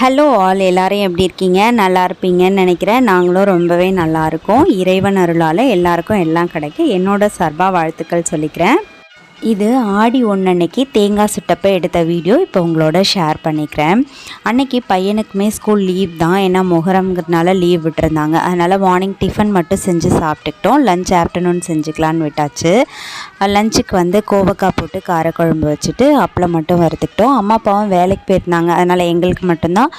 Hello all எல்லோரும் எப்படி இருக்கீங்க? நல்லா இருப்பீங்கன்னு நினைக்கிறேன். நாங்களும் ரொம்பவே நல்லா இருக்கோம். இறைவன் அருளால் எல்லாருக்கும் எல்லாம் கிடைக்க என்னோட சார்பாக வாழ்த்துக்கள் சொல்லிக்கிறேன். இது ஆடி ஒன்றன்னைக்கு தேங்காய் சுட்டப்ப எடுத்த வீடியோ இப்போ உங்களோட ஷேர் பண்ணிக்கிறேன். அன்னைக்கு பையனுக்குமே ஸ்கூல் லீவ் தான். ஏன்னா முகரம்ங்கிறதுனால லீவ் விட்டுருந்தாங்க. அதனால் மார்னிங் டிஃபன் மட்டும் செஞ்சு சாப்பிட்டுக்கிட்டோம். லஞ்ச் ஆஃப்டர்நூன் செஞ்சுக்கலான்னு விட்டாச்சு. லஞ்சுக்கு வந்து கோவக்காய் போட்டு காரக்குழம்பு வச்சுட்டு அப்பளம் மட்டும் வறுத்துக்கிட்டோம். அம்மா அப்பாவும் வேலைக்கு போயிருந்தாங்க. அதனால் எங்களுக்கு மட்டும்தான்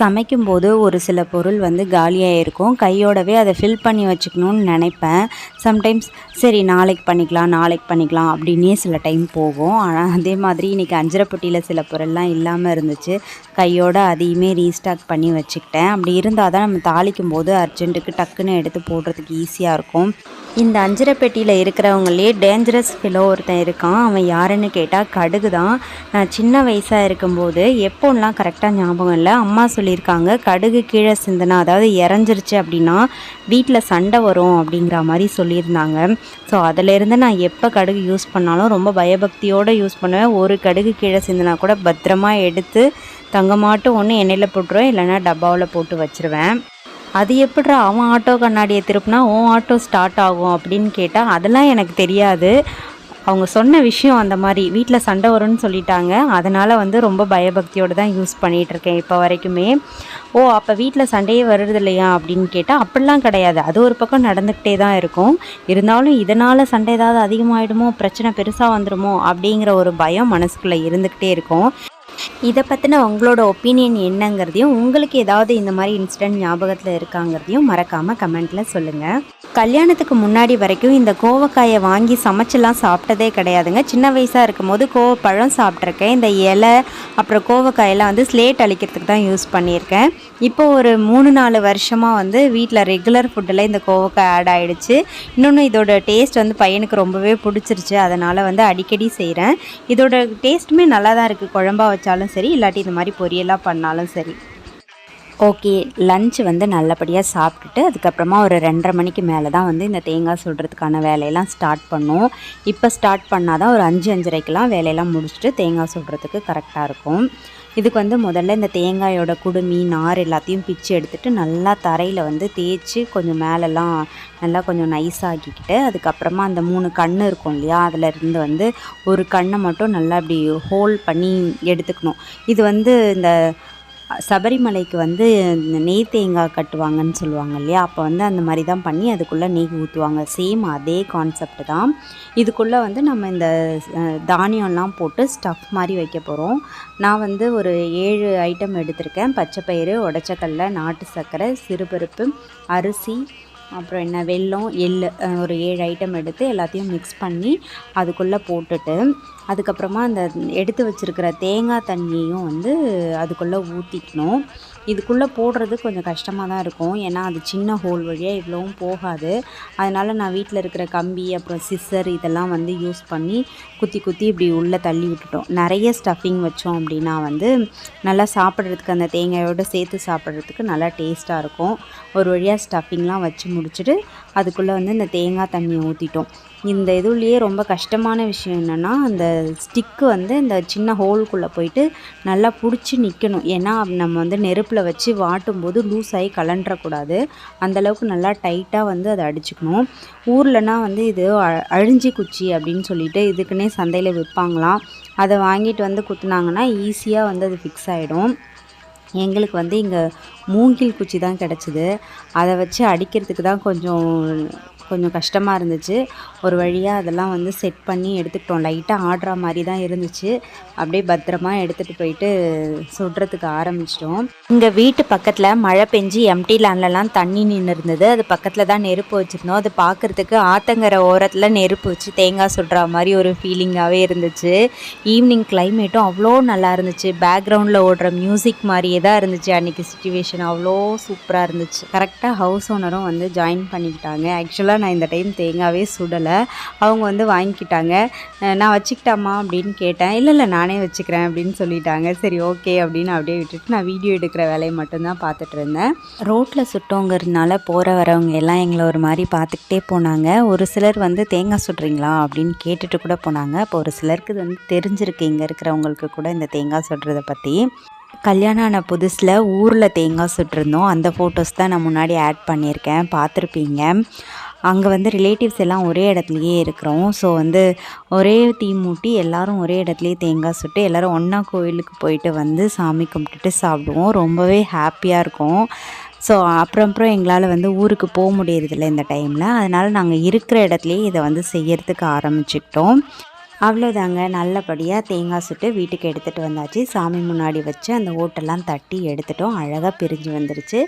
சமைக்கும்போது ஒரு சில பொருள் வந்து காலியாக இருக்கும். கையோடவே அதை ஃபில் பண்ணி வச்சுக்கணும்னு நினைப்பேன். சம்டைம்ஸ் சரி நாளைக்கு பண்ணிக்கலாம் நாளைக்கு பண்ணிக்கலாம் அப்படின்னே சில டைம் போகும். ஆனால் அதே மாதிரி இன்றைக்கி அஞ்சரைப்பட்டியில் சில பொருள்லாம் இல்லாமல் இருந்துச்சு. கையோடு அதையுமே ரீஸ்டாக் பண்ணி வச்சுக்கிட்டேன். அப்படி இருந்தால் தான் நம்ம தாளிக்கும் போது அர்ஜென்ட்டுக்கு டக்குன்னு எடுத்து போடுறதுக்கு ஈஸியாக இருக்கும். இந்த அஞ்சரைப்பெட்டியில் இருக்கிறவங்களே டேஞ்சரஸ் ஃபிலோ ஒருத்தன் இருக்கான். அவன் யாருன்னு கேட்டால் கடுகு தான் நான் சின்ன வயசாக இருக்கும்போது எப்போல்லாம் கரெக்டாக ஞாபகம் இல்லை. அம்மா சொல்லியிருக்காங்க கடுகு கீழே சிந்தினா அதாவது இறஞ்சிருச்சு அப்படின்னா வீட்டில் சண்டை வரும் அப்படிங்கிற மாதிரி சொல்லியிருந்தாங்க. ஸோ அதிலேருந்து நான் எப்போ கடுகு யூஸ் பண்ணாலும் ரொம்ப பயபக்தியோடு யூஸ் பண்ணுவேன். ஒரு கடுகு கீழே சிந்தினா கூட பத்திரமா எடுத்து தங்கமாட்டும் ஒன்று எண்ணெயில் போட்டுருவேன். இல்லைன்னா டப்பாவில் போட்டு வச்சுருவேன். அது எப்படிடா அவன் ஆட்டோ கண்ணாடியை திருப்பினா உன் ஆட்டோ ஸ்டார்ட் ஆகும் அப்படின்னு கேட்டால் அதெல்லாம் எனக்கு தெரியாது. அவங்க சொன்ன விஷயம் அந்த மாதிரி வீட்டில் சண்டை வரும்னு சொல்லிட்டாங்க. அதனால் வந்து ரொம்ப பயபக்தியோடு தான் யூஸ் பண்ணிகிட்ருக்கேன் இப்போ வரைக்குமே. ஓ அப்போ வீட்டில் சண்டையே வருது இல்லையா அப்படின்னு கேட்டால் அப்படிலாம் கிடையாது. அது ஒரு பக்கம் நடந்துக்கிட்டே தான் இருக்கும். இருந்தாலும் இதனால் சண்டை ஏதாவது அதிகமாகிடுமோ பிரச்சனை பெருசாக வந்துடுமோ அப்படிங்கிற ஒரு பயம் மனசுக்குள்ளே இருந்துக்கிட்டே இருக்கும். இதை பற்றின உங்களோட ஒப்பீனியன் என்னங்கிறதையும் உங்களுக்கு ஏதாவது இந்த மாதிரி இன்சிடென்ட் ஞாபகத்தில் இருக்காங்கிறதையும் மறக்காமல் கமெண்ட்டில் சொல்லுங்கள் கல்யாணத்துக்கு முன்னாடி வரைக்கும் இந்த கோவக்காயை வாங்கி சமைச்செல்லாம் சாப்பிட்டதே கிடையாதுங்க. சின்ன வயசாக இருக்கும் போது கோவப்பழம் சாப்பிட்ருக்கேன் இந்த இலை அப்புறம் கோவக்காயெல்லாம் வந்து ஸ்லேட் அழிக்கிறதுக்கு தான் யூஸ் பண்ணியிருக்கேன். இப்போ ஒரு மூணு நாலு வருஷமாக வந்து வீட்டில் ரெகுலர் ஃபுட்டில் இந்த கோவக்காய் ஆட் ஆகிடுச்சு இன்னொன்று இதோட டேஸ்ட் வந்து பையனுக்கு ரொம்பவே பிடிச்சிருச்சு. அதனால் வந்து அடிக்கடி செய்கிறேன் இதோட டேஸ்ட்டுமே நல்லா தான் இருக்குது குழம்பா வச்சாலும் சரி இல்லாட்டி இந்த மாதிரி பொரியலாக பண்ணாலும் சரி. ஓகே லஞ்ச் வந்து நல்லபடியாக சாப்பிட்டுட்டு அதுக்கப்புறமா ஒரு ரெண்டரை மணிக்கு மேலே தான் வந்து இந்த தேங்காய் சுடுறதுக்கான வேலையெல்லாம் ஸ்டார்ட் பண்ணும் இப்போ ஸ்டார்ட் பண்ணால் தான் ஒரு அஞ்சு அஞ்சரைக்கெலாம் வேலையெல்லாம் முடிச்சுட்டு தேங்காய் சுடுறதுக்கு கரெக்டாக இருக்கும். இதுக்கு வந்து முதல்ல இந்த தேங்காயோட குடுமி நார் எல்லாத்தையும் பிச்சு எடுத்துகிட்டு நல்லா தரையில் வந்து தேய்ச்சி கொஞ்சம் மேலெல்லாம் நல்லா கொஞ்சம் நைஸ் ஆக்கிக்கிட்டு அதுக்கப்புறமா அந்த மூணு கண் இருக்கும் இல்லையா அதில் இருந்து வந்து ஒரு கண்ணை மட்டும் நல்லா அப்படி ஹோல் பண்ணி எடுத்துக்கணும். இது வந்து இந்த சபரிமலைக்கு வந்து இந்த நெய் தேங்காய் கட்டுவாங்கன்னு சொல்லுவாங்க இல்லையா? அப்போ வந்து அந்த மாதிரி தான் பண்ணி அதுக்குள்ளே நெய் ஊற்றுவாங்க சேம் அதே கான்செப்ட் தான். இதுக்குள்ளே வந்து நம்ம இந்த தானியம்லாம் போட்டு ஸ்டஃப் மாதிரி வைக்க போகிறோம் நான் வந்து ஒரு ஏழு ஐட்டம் எடுத்திருக்கேன். பச்சைப்பயிறு உடச்சக்கல்ல நாட்டு சர்க்கரை சிறுபருப்பு அரிசி அப்புறம் என்ன வெல்லம் எள் ஒரு ஏழு ஐட்டம் எடுத்து எல்லாத்தையும் மிக்ஸ் பண்ணி அதுக்குள்ளே போட்டுட்டு அதுக்கப்புறமா அந்த எடுத்து வச்சுருக்கிற தேங்காய் தண்ணியையும் வந்து அதுக்குள்ளே ஊற்றிக்கணும் இதுக்குள்ளே போடுறது கொஞ்சம் கஷ்டமாக தான் இருக்கும். ஏன்னா அது சின்ன ஹோல் வழியாக இவ்வளோவும் போகாது. அதனால் நான் வீட்டில் இருக்கிற கம்பி அப்புறம் சிஸ்ஸர் இதெல்லாம் வந்து யூஸ் பண்ணி குத்தி குத்தி இப்படி உள்ளே தள்ளி விட்டுட்டோம். நிறைய ஸ்டஃபிங் வச்சோம் அப்படின்னா வந்து நல்லா சாப்பிட்றதுக்கு அந்த தேங்காயோடு சேர்த்து சாப்பிட்றதுக்கு நல்லா டேஸ்ட்டாக இருக்கும். ஒரு வழியாக ஸ்டஃபிங்லாம் வச்சு முடிச்சுட்டு அதுக்குள்ளே வந்து இந்த தேங்காய் தண்ணியை ஊற்றிட்டோம் இந்த இதுலேயே ரொம்ப கஷ்டமான விஷயம் என்னென்னா அந்த ஸ்டிக்கு வந்து இந்த சின்ன ஹோல்குள்ளே போயிட்டு நல்லா பிடிச்சி நிற்கணும் ஏன்னா நம்ம வந்து நெருப்பில் வச்சு வாட்டும் போது லூஸ் ஆகி கலண்டுறக்கூடாது அந்தளவுக்கு நல்லா டைட்டாக வந்து அதை அடிச்சுக்கணும். ஊர்லனா வந்து இது அ- அழிஞ்சி குச்சி அப்படின்னு சொல்லிட்டு இதுக்குன்னே சந்தையில் விற்பாங்களாம் அதை வாங்கிட்டு வந்து குத்துனாங்கன்னா ஈஸியாக வந்து அது ஃபிக்ஸ் ஆகிடும் எங்களுக்கு வந்து இங்கே மூங்கில் குச்சி தான் கிடச்சிது. அதை வச்சு அடிக்கிறதுக்கு தான் கொஞ்சம் கொஞ்சம் கஷ்டமாக இருந்துச்சு. ஒரு வழியாக அதெல்லாம் வந்து செட் பண்ணி எடுத்துக்கிட்டோம். லைட்டாக ஆடுற மாதிரி தான் இருந்துச்சு. அப்படியே பத்திரமா எடுத்துகிட்டு போயிட்டு சுடுறதுக்கு ஆரம்பிச்சிட்டோம். இங்கே வீட்டு பக்கத்தில் மழை பெஞ்சு எம்டி லேண்ட்லலாம் தண்ணி நின்று இருந்தது. அது பக்கத்தில் தான் நெருப்பு வச்சுருந்தோம். அது பார்க்குறதுக்கு ஆத்தங்கரை ஓரத்தில் நெருப்பு வச்சு தேங்காய் சுடுற மாதிரி ஒரு ஃபீலிங்காகவே இருந்துச்சு. ஈவினிங் கிளைமேட்டும் அவ்வளோ நல்லா இருந்துச்சு. பேக்ரவுண்டில் ஓடுற மியூசிக் மாதிரியே தான் இருந்துச்சு அன்றைக்கி சுச்சுவேஷன் அவ்வளோ சூப்பராக இருந்துச்சு. கரெக்டாக ஹவுஸ் ஓனரும் வந்து ஜாயின் பண்ணிக்கிட்டாங்க. ஆக்சுவலாக நான் இந்த டைம் தேங்காவே சுடலை. அவங்க வந்து வாங்கிக்கிட்டாங்க. நான் வச்சுக்கிட்டாமா அப்படின்னு கேட்டேன். இல்லை இல்லை நானே வச்சுக்கிறேன் அப்படின்னு சொல்லிட்டாங்க. சரி ஓகே அப்படின்னு அப்படியே விட்டுட்டு நான் வீடியோ எடுக்கிற வேலையை மட்டும்தான் பார்த்துட்டு இருந்தேன். ரோட்டில் சுட்டோங்கிறதுனால போகிற வரவங்க எல்லாம் எங்களை ஒரு மாதிரி பார்த்துக்கிட்டே போனாங்க. ஒரு சிலர் வந்து தேங்காய் சுடுறீங்களா? அப்படின்னு கேட்டுட்டு கூட போனாங்க. இப்போ ஒரு சிலருக்கு இது வந்து தெரிஞ்சிருக்கு இங்கே இருக்கிறவங்களுக்கு கூட இந்த தேங்காய் சுடுறதை பற்றி கல்யாணம் ஆன புதுசில் ஊரில் தேங்காய் சுட்டிருந்தோம். அந்த ஃபோட்டோஸ் தான் நான் முன்னாடி ஆட் பண்ணியிருக்கேன். பார்த்துருப்பீங்க. அங்கே வந்து ரிலேட்டிவ்ஸ் எல்லாம் ஒரே இடத்துலையே இருக்கிறோம். ஸோ வந்து ஒரே தீ மூட்டி எல்லோரும் ஒரே இடத்துலையே தேங்காய் சுட்டு எல்லோரும் ஒன்றா கோயிலுக்கு போயிட்டு வந்து சாமி கும்பிட்டுட்டு சாப்பிடுவோம். ரொம்பவே ஹாப்பியாக இருக்கும். ஸோ அப்புறம் அப்புறம் எங்களால் வந்து ஊருக்கு போக முடியறதில்ல இந்த டைமில் அதனால் நாங்கள் இருக்கிற இடத்துலையே இதை வந்து செய்யறதுக்கு ஆரம்பிச்சுக்கிட்டோம். அவ்வளோதாங்க நல்லபடியாக தேங்காய் சுட்டு வீட்டுக்கு எடுத்துகிட்டு வந்தாச்சு. சாமி முன்னாடி வச்சு அந்த ஓட்டெல்லாம் தட்டி எடுத்துட்டோம். அழகாக பிரிஞ்சு வந்துருச்சு.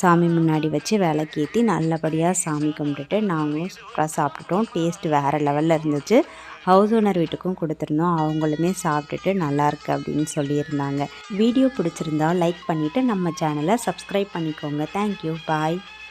சாமி முன்னாடி வச்சு விளக்கேற்றி நல்லபடியாக சாமி கும்பிட்டுட்டு நாங்களும் சூப்பராக சாப்பிட்டுட்டோம். டேஸ்ட் வேறு லெவலில் இருந்துச்சு. ஹவுஸ் ஓனர் வீட்டுக்கும் கொடுத்துருந்தோம். அவங்களுமே சாப்பிட்டுட்டு நல்லாயிருக்கு அப்படின்னு சொல்லியிருந்தாங்க. வீடியோ பிடிச்சிருந்தா லைக் பண்ணிவிட்டு நம்ம சேனலை சப்ஸ்கிரைப் பண்ணிக்கோங்க. Thank you bye